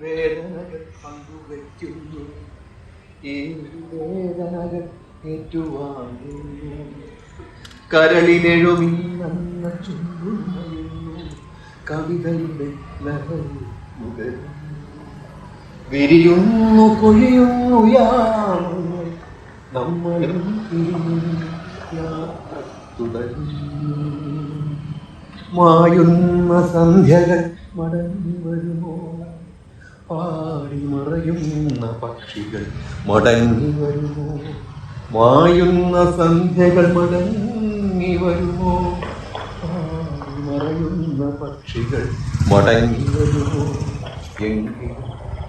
വേദനകൾ പങ്കുവയ്ക്കുന്നു. ഈ വേദനകൾ ഏറ്റുവാങ്ങുന്നു. കരളിലെഴുമി നന്ന ചുണ്ടുമയുന്നു കവിതയുടെ വിരിയുന്നു കൊഴിയുന്നു നമ്മളും യാത്ര തുടരുന്നു മായുന്ന സന്ധ്യകൾ മടങ്ങി വരുമോ? പാടി മറയുന്ന പക്ഷികൾ മടങ്ങി വരുമോ? മായുന്ന സന്ധ്യകൾ മടങ്ങി വരുമോ? പാടി മറയുന്ന പക്ഷികൾ മടങ്ങി വരുമോ? എങ്കിൽ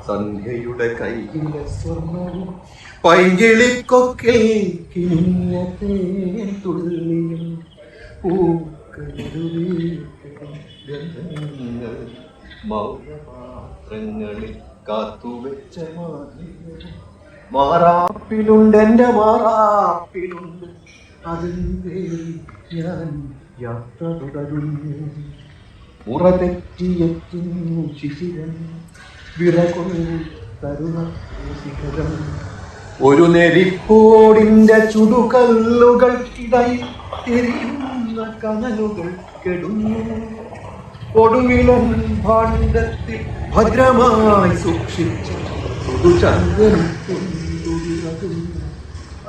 സന്ധ്യയുടെ കയ്യിലെ സ്വർണവും പൈകിളിക്കൊക്കെ കിണിഞ്ഞ തേൻ തുള്ളിയും പൂക്കളുടെ മാറാപ്പിലുണ്ട് എന്റെ മാറാപ്പിലുണ്ട് അതിന്റെ ഞാൻ യാത്ര തുടരുന്നു മുറ തെറ്റിയെത്തുന്നു ശിശിരൻ വിറകൊള്ളു തരുണ ഒരു നെരിപ്പോടിന്റെ ചുടുകല്ലുകൾക്കിടയിൽ തിരിയുന്ന കനലുകൾ കെടുന്നു. ഒടുവിലൻ ഭാണ്ഡത്തിൽ ഭദ്രമായി സൂക്ഷിച്ചു. കൊണ്ടുവിറകുന്നു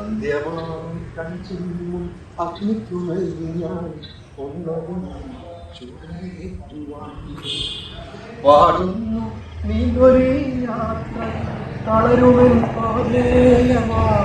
അന്ത്യമായി കൺചിമ്മും അഗ്നിക്കുമൽ ഒന്നതും ചുടേറ്റുവാൻ പാടുന്നു. നീ യാത്ര തളരുമെൻ പാലേയമാകുക